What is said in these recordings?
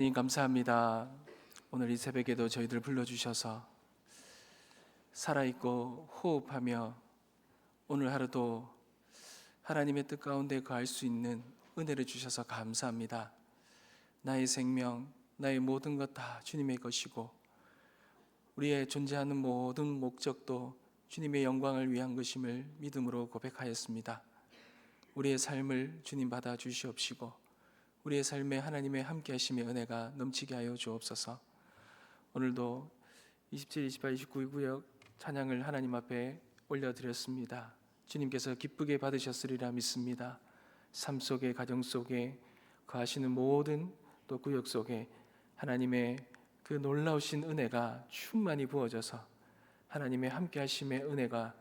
하나님 감사합니다. 오늘 이 새벽에도 저희들 불러주셔서 살아있고 호흡하며 오늘 하루도 하나님의 뜻 가운데 거할 수 있는 은혜를 주셔서 감사합니다. 나의 생명, 나의 모든 것 다 주님의 것이고 우리의 존재하는 모든 목적도 주님의 영광을 위한 것임을 믿음으로 고백하였습니다. 우리의 삶을 주님 받아 주시옵시고 우리의 삶에 하나님의 함께 하심의 은혜가 넘치게 하여 주옵소서. 오늘도 27, 28, 29 구역 찬양을 하나님 앞에 올려 드렸습니다. 주님께서 기쁘게 받으셨으리라 믿습니다. 삶 속에 가정 속에 거하시는 모든 또 구역 속에 하나님의 그 놀라우신 은혜가 충만히 부어져서 하나님의 함께 하심의 은혜가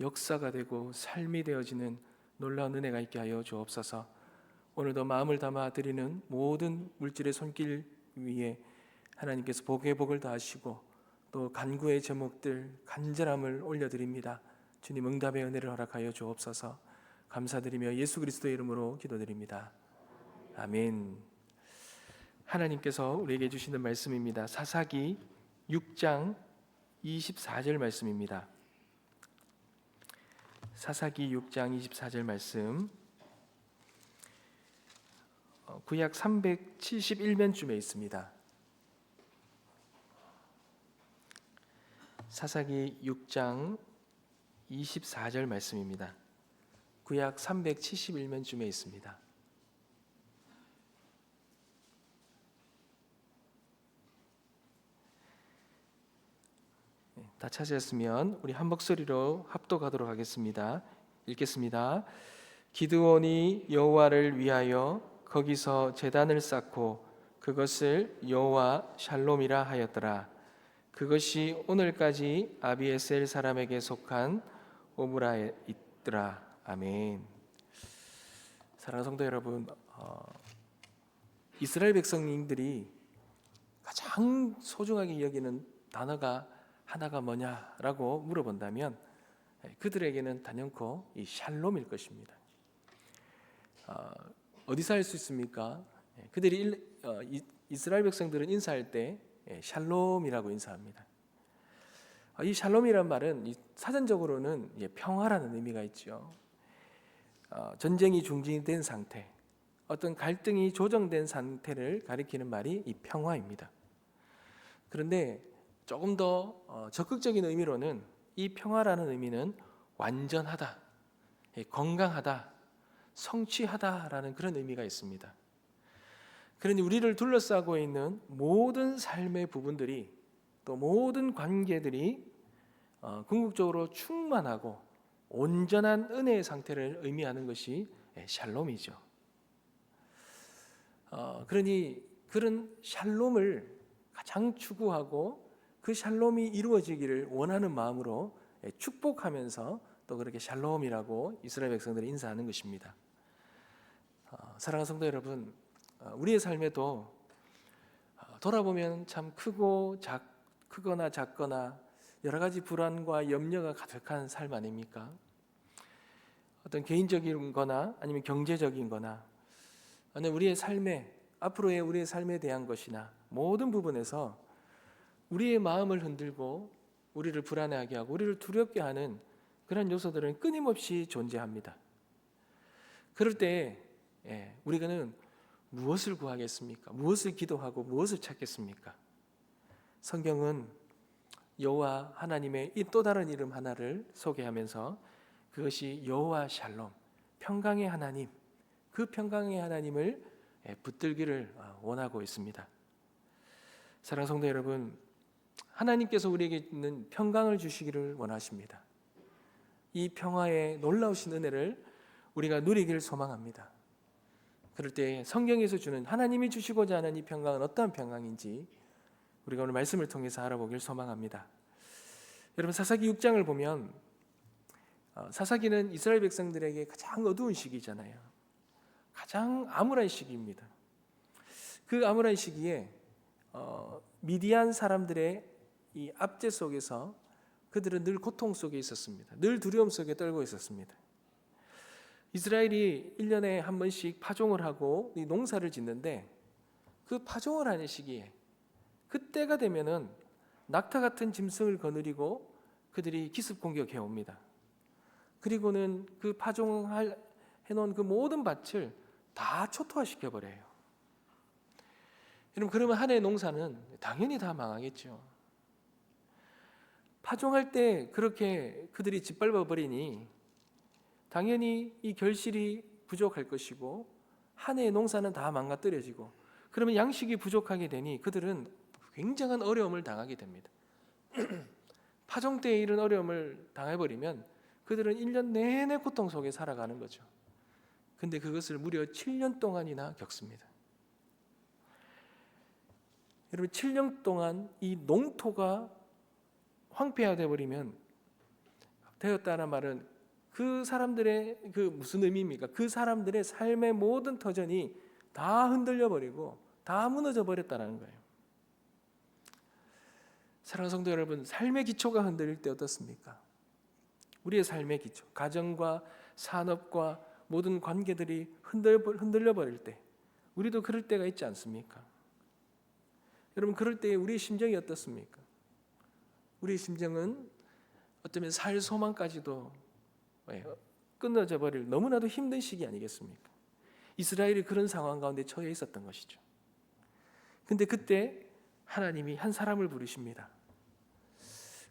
역사가 되고 삶이 되어지는 놀라운 은혜가 있게 하여 주옵소서. 오늘도 마음을 담아 드리는 모든 물질의 손길 위에 하나님께서 복의 복을 다하시고 또 간구의 제목들 간절함을 올려드립니다. 주님 응답의 은혜를 허락하여 주옵소서. 감사드리며 예수 그리스도의 이름으로 기도드립니다. 아멘. 하나님께서 우리에게 주시는 말씀입니다. 사사기 6장 24절 말씀입니다. 사사기 6장 24절 말씀. 어, 구약 371면쯤에 있습니다. 사사기 6장 24절 말씀입니다. 구약 371면쯤에 있습니다. 네, 다 찾으셨으면 우리 한 목소리로 합독하도록 하겠습니다. 읽겠습니다. 기드온이 여호와를 위하여 거기서 제단을 쌓고 그것을 여호와 샬롬이라 하였더라. 그것이 오늘까지 아비에셀 사람에게 속한 오브라에 있더라. 아멘. 사랑하는 성도 여러분, 어, 이스라엘 백성님들이 가장 소중하게 여기는 단어가 하나가 뭐냐라고 물어본다면 예, 그들에게는 단연코 이 샬롬일 것입니다. 어, 어디서 할수 있습니까? 예, 그들이 일, 어, 이, 이스라엘 백성들은 인사할 때 예, 샬롬이라고 인사합니다. 어, 이 샬롬이란 말은 이 사전적으로는 예, 평화라는 의미가 있죠. 어, 전쟁이 중지된 상태, 어떤 갈등이 조정된 상태를 가리키는 말이 이 평화입니다. 그런데 조금 더 어, 적극적인 의미로는 이 평화라는 의미는 완전하다, 예, 건강하다, 성취하다라는 그런 의미가 있습니다. 그러니 우리를 둘러싸고 있는 모든 삶의 부분들이 또 모든 관계들이 어, 궁극적으로 충만하고 온전한 은혜의 상태를 의미하는 것이 예, 샬롬이죠. 어, 그러니 그런 샬롬을 가장 추구하고 그 샬롬이 이루어지기를 원하는 마음으로 예, 축복하면서 또 그렇게 샬롬이라고 이스라엘 백성들이 인사하는 것입니다. 어, 사랑하는 성도 여러분, 어, 우리의 삶에도 어, 돌아보면 참 크고 작 크거나 작거나 여러 가지 불안과 염려가 가득한 삶 아닙니까? 어떤 개인적인 거나 아니면 경제적인 거나 어느 우리의 삶에 앞으로의 우리의 삶에 대한 것이나 모든 부분에서 우리의 마음을 흔들고 우리를 불안해하게 하고 우리를 두렵게 하는 그런 요소들은 끊임없이 존재합니다. 그럴 때 예, 우리가는 무엇을 구하겠습니까? 무엇을 기도하고 무엇을 찾겠습니까? 성경은 여호와 하나님의 이 또 다른 이름 하나를 소개하면서 그것이 여호와 샬롬, 평강의 하나님, 그 평강의 하나님을 예, 붙들기를 아, 원하고 있습니다. 사랑 성도 여러분, 하나님께서 우리에게 있는 평강을 주시기를 원하십니다. 이 평화의 놀라우신 은혜를 우리가 누리기를 소망합니다. 그럴 때 성경에서 주는 하나님이 주시고자 하는 이 평강은 어떠한 평강인지 우리가 오늘 말씀을 통해서 알아보길 소망합니다. 여러분 사사기 6장을 보면 어, 사사기는 이스라엘 백성들에게 가장 어두운 시기잖아요. 가장 암울한 시기입니다. 그 암울한 시기에 어, 미디안 사람들의 이 압제 속에서 그들은 늘 고통 속에 있었습니다. 늘 두려움 속에 떨고 있었습니다. 이스라엘이 1년에 한 번씩 파종을 하고 이 농사를 짓는데 그 파종을 하는 시기에 그때가 되면은 낙타 같은 짐승을 거느리고 그들이 기습 공격해 옵니다. 그리고는 그 파종할 해놓은 그 모든 밭을 다 초토화시켜 버려요. 여러분 그러면 한 해 농사는 당연히 다 망하겠죠. 파종할 때 그렇게 그들이 짓밟아 버리니 당연히 이 결실이 부족할 것이고 한 해의 농사는 다 망가뜨려지고 그러면 양식이 부족하게 되니 그들은 굉장한 어려움을 당하게 됩니다. 파종 때에 이런 어려움을 당해버리면 그들은 1년 내내 고통 속에 살아가는 거죠. 근데 그것을 무려 7년 동안이나 겪습니다. 여러분 7년 동안 이 농토가 황폐화 돼 버리면 되었다는 말은 그 사람들의 그 무슨 의미입니까? 그 사람들의 삶의 모든 터전이 다 흔들려 버리고 다 무너져 버렸다는 거예요. 사랑하는 성도 여러분, 삶의 기초가 흔들릴 때 어떻습니까? 우리의 삶의 기초, 가정과 산업과 모든 관계들이 흔들려 버릴 때, 우리도 그럴 때가 있지 않습니까? 여러분 그럴 때 우리의 심정이 어떻습니까? 우리의 심정은 어쩌면 살 소망까지도 예, 끊어져 버릴 너무나도 힘든 시기 아니겠습니까? 이스라엘이 그런 상황 가운데 처해 있었던 것이죠. 근데 그때 하나님이 한 사람을 부르십니다.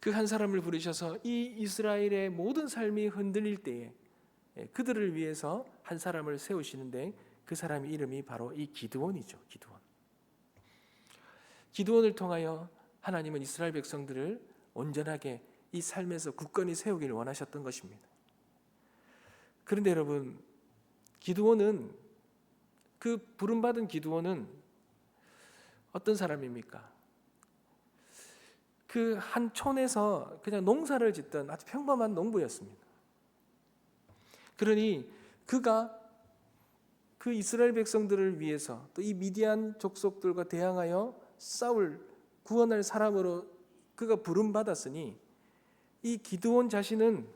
그 한 사람을 부르셔서 이 이스라엘의 모든 삶이 흔들릴 때에 예, 그들을 위해서 한 사람을 세우시는데 그 사람의 이름이 바로 이 기드온이죠. 기드온. 기드온을 통하여 하나님은 이스라엘 백성들을 온전하게 이 삶에서 굳건히 세우기를 원하셨던 것입니다. 그런데 여러분, 기드온은 그 부름 받은 기드온은 어떤 사람입니까? 그 한 촌에서 그냥 농사를 짓던 아주 평범한 농부였습니다. 그러니 그가 그 이스라엘 백성들을 위해서 또 이 미디안 족속들과 대항하여 싸울 구원할 사람으로 그가 부름 받았으니 이 기드온 자신은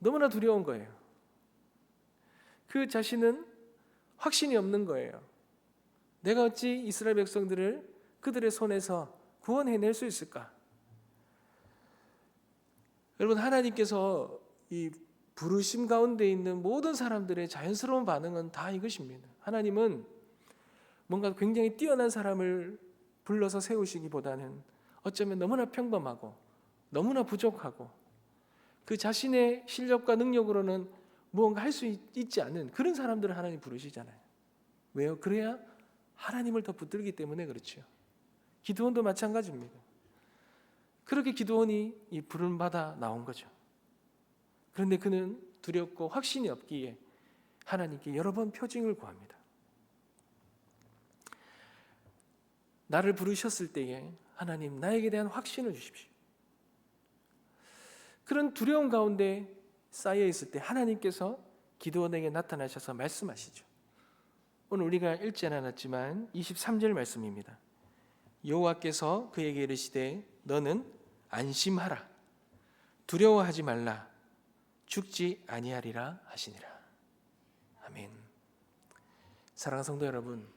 너무나 두려운 거예요. 그 자신은 확신이 없는 거예요. 내가 어찌 이스라엘 백성들을 그들의 손에서 구원해낼 수 있을까? 여러분 하나님께서 이 부르심 가운데 있는 모든 사람들의 자연스러운 반응은 다 이것입니다. 하나님은 뭔가 굉장히 뛰어난 사람을 불러서 세우시기보다는 어쩌면 너무나 평범하고 너무나 부족하고 그 자신의 실력과 능력으로는 무언가 할 수 있지 않은 그런 사람들을 하나님 부르시잖아요. 왜요? 그래야 하나님을 더 붙들기 때문에 그렇죠. 기도원도 마찬가지입니다. 그렇게 기도원이 이 부름 받아 나온 거죠. 그런데 그는 두렵고 확신이 없기에 하나님께 여러 번 표징을 구합니다. 나를 부르셨을 때에 하나님 나에게 대한 확신을 주십시오. 그런 두려움 가운데 쌓여 있을 때 하나님께서 기도원에게 나타나셔서 말씀하시죠. 오늘 우리가 읽지 않았지만 23절 말씀입니다. 여호와께서 그에게 이르시되 너는 안심하라 두려워하지 말라 죽지 아니하리라 하시니라. 아멘. 사랑하는 성도 여러분,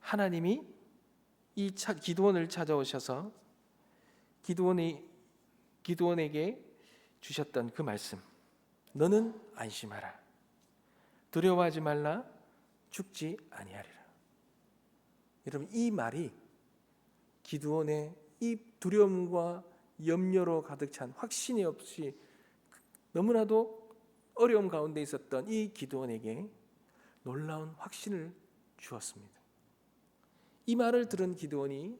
하나님이 이 차, 기도원을 찾아오셔서 기도원이 기도원에게 주셨던 그 말씀. 너는 안심하라. 두려워하지 말라. 죽지 아니하리라. 여러분 이 말이 기도원의 이 두려움과 염려로 가득 찬 확신이 없이 너무나도 어려움 가운데 있었던 이 기도원에게 놀라운 확신을 주었습니다. 이 말을 들은 기도원이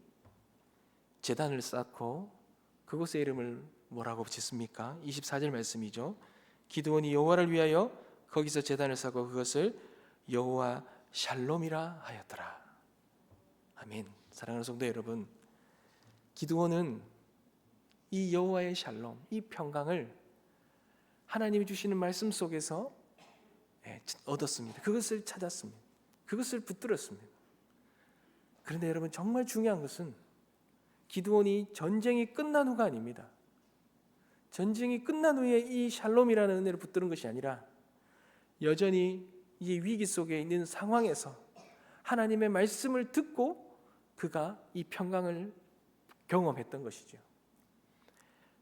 재단을 쌓고 그곳의 이름을 뭐라고 짓습니까? 24절 말씀이죠. 기도원이 여호와를 위하여 거기서 재단을 쌓고 그것을 여호와 샬롬이라 하였더라. 아멘. 사랑하는 성도 여러분, 기도원은 이 여호와의 샬롬, 이 평강을 하나님이 주시는 말씀 속에서 예, 얻었습니다. 그것을 찾았습니다. 그것을 붙들었습니다. 그런데 여러분 정말 중요한 것은 기드온이 전쟁이 끝난 후가 아닙니다. 전쟁이 끝난 후에 이 샬롬이라는 은혜를 붙드는 것이 아니라 여전히 이 위기 속에 있는 상황에서 하나님의 말씀을 듣고 그가 이 평강을 경험했던 것이죠.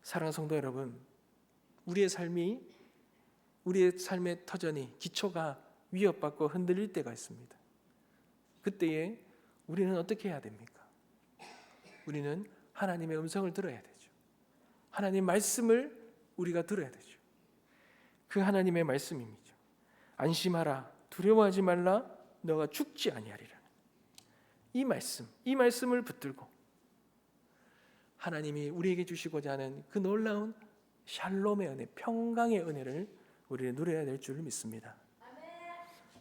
사랑하는 성도 여러분, 우리의 삶이 우리의 삶의 터전이 기초가 위협받고 흔들릴 때가 있습니다. 그때에 우리는 어떻게 해야 됩니까? 우리는 하나님의 음성을 들어야 되죠. 하나님 말씀을 우리가 들어야 되죠. 그 하나님의 말씀입니다. 안심하라, 두려워하지 말라, 너가 죽지 아니하리라. 이 말씀, 이 말씀을 붙들고 하나님이 우리에게 주시고자 하는 그 놀라운 샬롬의 은혜, 평강의 은혜를 우리는 누려야 될 줄 믿습니다.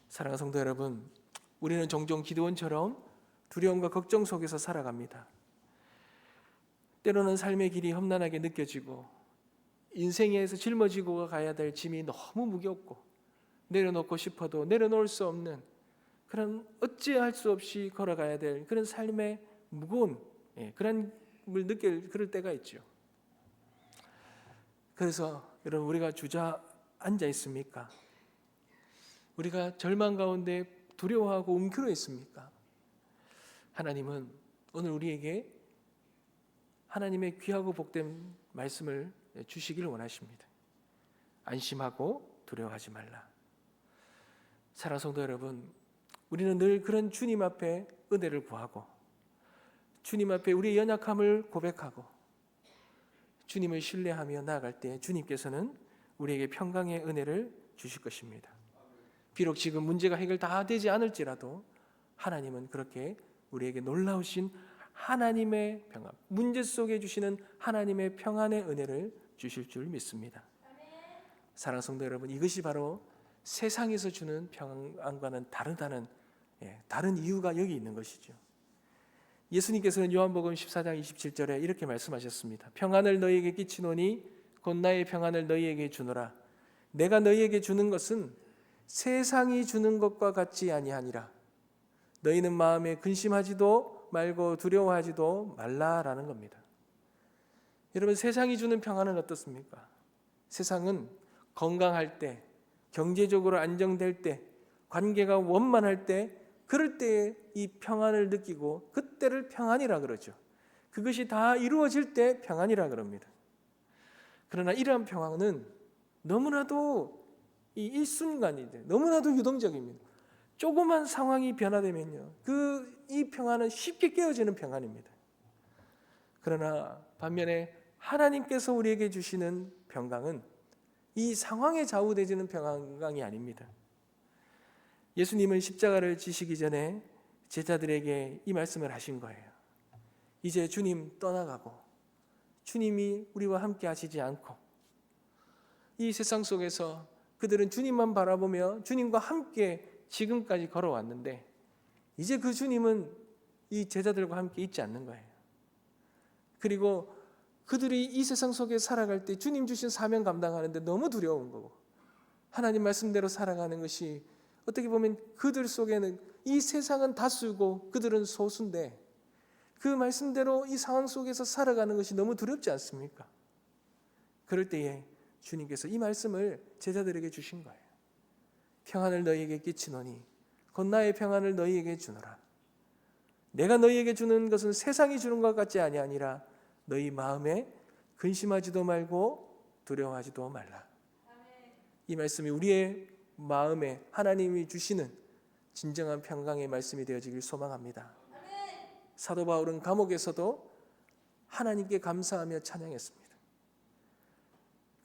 사랑하는 성도 여러분, 우리는 종종 기도원처럼 두려움과 걱정 속에서 살아갑니다. 때로는 삶의 길이 험난하게 느껴지고 인생에서 짊어지고 가야 될 짐이 너무 무겁고 내려놓고 싶어도 내려놓을 수 없는 그런 어찌할 수 없이 걸어가야 될 그런 삶의 무거운 예, 그런 걸 느낄 그럴 때가 있죠. 그래서 여러분 우리가 주저앉아 있습니까? 우리가 절망 가운데 두려워하고 움켜쥐어 있습니까? 하나님은 오늘 우리에게 하나님의 귀하고 복된 말씀을 주시기를 원하십니다. 안심하고 두려워하지 말라. 사랑 성도 여러분, 우리는 늘 그런 주님 앞에 은혜를 구하고 주님 앞에 우리의 연약함을 고백하고 주님을 신뢰하며 나아갈 때 주님께서는 우리에게 평강의 은혜를 주실 것입니다. 비록 지금 문제가 해결 다 되지 않을지라도 하나님은 그렇게 우리에게 놀라우신 하나님의 평안, 문제 속에 주시는 하나님의 평안의 은혜를 주실 줄 믿습니다. 사랑 성도 여러분, 이것이 바로 세상에서 주는 평안과는 다르다는 예, 다른 이유가 여기 있는 것이죠. 예수님께서는 요한복음 14장 27절에 이렇게 말씀하셨습니다. 평안을 너희에게 끼치노니 곧 나의 평안을 너희에게 주노라. 내가 너희에게 주는 것은 세상이 주는 것과 같지 아니하니라. 너희는 마음에 근심하지도 말고 두려워하지도 말라라는 겁니다. 여러분 세상이 주는 평안은 어떻습니까? 세상은 건강할 때, 경제적으로 안정될 때, 관계가 원만할 때, 그럴 때에 이 평안을 느끼고 그때를 평안이라 그러죠. 그것이 다 이루어질 때 평안이라 그럽니다. 그러나 이러한 평안은 너무나도 이 일순간인데 너무나도 유동적입니다. 조그만 상황이 변화되면요. 그 이 평안은 쉽게 깨어지는 평안입니다. 그러나 반면에 하나님께서 우리에게 주시는 평강은 이 상황에 좌우되지는 평강이 아닙니다. 예수님은 십자가를 지시기 전에 제자들에게 이 말씀을 하신 거예요. 이제 주님 떠나가고 주님이 우리와 함께 하시지 않고 이 세상 속에서 그들은 주님만 바라보며 주님과 함께 지금까지 걸어왔는데 이제 그 주님은 이 제자들과 함께 있지 않는 거예요. 그리고 그들이 이 세상 속에 살아갈 때 주님 주신 사명 감당하는데 너무 두려운 거고 하나님 말씀대로 살아가는 것이 어떻게 보면 그들 속에는 이 세상은 다수고 그들은 소수인데 그 말씀대로 이 상황 속에서 살아가는 것이 너무 두렵지 않습니까? 그럴 때에 주님께서 이 말씀을 제자들에게 주신 거예요. 평안을 너희에게 끼치노니 곧 나의 평안을 너희에게 주노라. 내가 너희에게 주는 것은 세상이 주는 것 같지 아니하니라 너희 마음에 근심하지도 말고 두려워하지도 말라. 이 말씀이 우리의 마음에 하나님이 주시는 진정한 평강의 말씀이 되어지길 소망합니다. 사도 바울은 감옥에서도 하나님께 감사하며 찬양했습니다.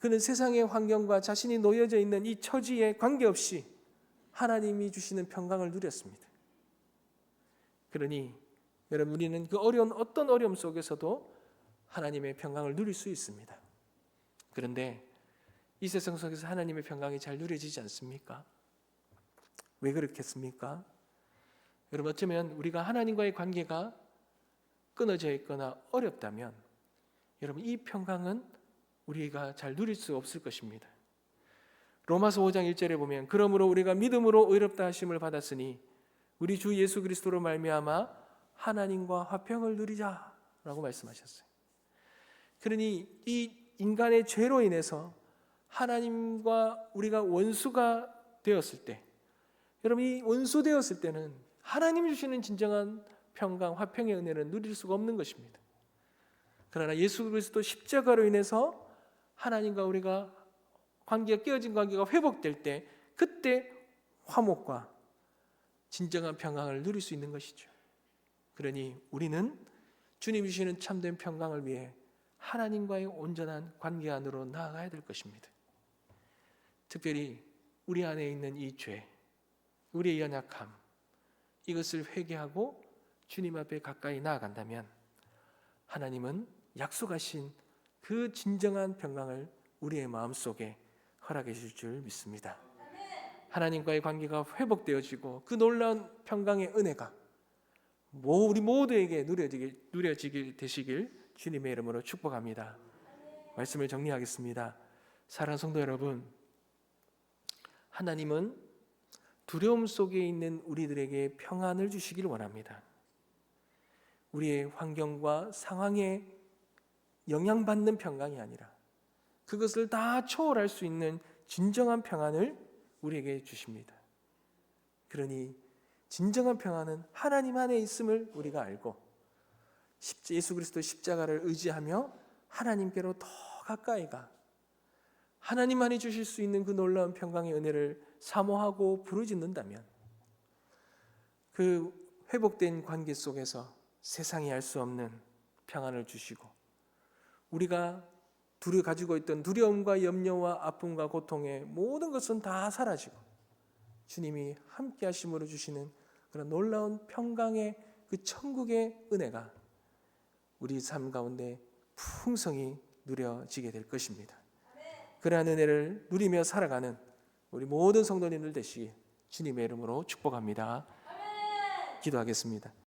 그는 세상의 환경과 자신이 놓여져 있는 이 처지에 관계없이 하나님이 주시는 평강을 누렸습니다. 그러니 여러분 우리는 그 어려운 어떤 어려움 속에서도 하나님의 평강을 누릴 수 있습니다. 그런데 이 세상 속에서 하나님의 평강이 잘 누려지지 않습니까? 왜 그렇겠습니까? 여러분 어쩌면 우리가 하나님과의 관계가 끊어져 있거나 어렵다면 여러분 이 평강은 우리가 잘 누릴 수 없을 것입니다. 로마서 5장 1절에 보면 그러므로 우리가 믿음으로 의롭다 하심을 받았으니 우리 주 예수 그리스도로 말미암아 하나님과 화평을 누리자라고 말씀하셨어요. 그러니 이 인간의 죄로 인해서 하나님과 우리가 원수가 되었을 때 여러분 이 원수 되었을 때는 하나님 주시는 진정한 평강, 화평의 은혜는 누릴 수가 없는 것입니다. 그러나 예수 그리스도 십자가로 인해서 하나님과 우리가 관계가 깨어진 관계가 회복될 때 그때 화목과 진정한 평강을 누릴 수 있는 것이죠. 그러니 우리는 주님 주시는 참된 평강을 위해 하나님과의 온전한 관계 안으로 나아가야 될 것입니다. 특별히 우리 안에 있는 이 죄, 우리의 연약함, 이것을 회개하고 주님 앞에 가까이 나아간다면 하나님은 약속하신 그 진정한 평강을 우리의 마음 속에 허락해 주실 줄 믿습니다. 하나님과의 관계가 회복되어지고 그 놀라운 평강의 은혜가 모 우리 모두에게 누려지길 누려지길 되시길 주님의 이름으로 축복합니다. 말씀을 정리하겠습니다. 사랑하는 성도 여러분, 하나님은 두려움 속에 있는 우리들에게 평안을 주시길 원합니다. 우리의 환경과 상황에 영향받는 평강이 아니라 그것을 다 초월할 수 있는 진정한 평안을 우리에게 주십니다. 그러니 진정한 평안은 하나님 안에 있음을 우리가 알고 예수 그리스도 십자가를 의지하며 하나님께로 더 가까이 가 하나님만이 주실 수 있는 그 놀라운 평강의 은혜를 사모하고 부르짖는다면 그 회복된 관계 속에서 세상이 알 수 없는 평안을 주시고 우리가 두려 가지고 있던 두려움과 염려와 아픔과 고통의 모든 것은 다 사라지고 주님이 함께 하심으로 주시는 그런 놀라운 평강의 그 천국의 은혜가 우리 삶 가운데 풍성히 누려지게 될 것입니다. 그러한 은혜를 누리며 살아가는 우리 모든 성도님들 되시기 주님의 이름으로 축복합니다. 기도하겠습니다.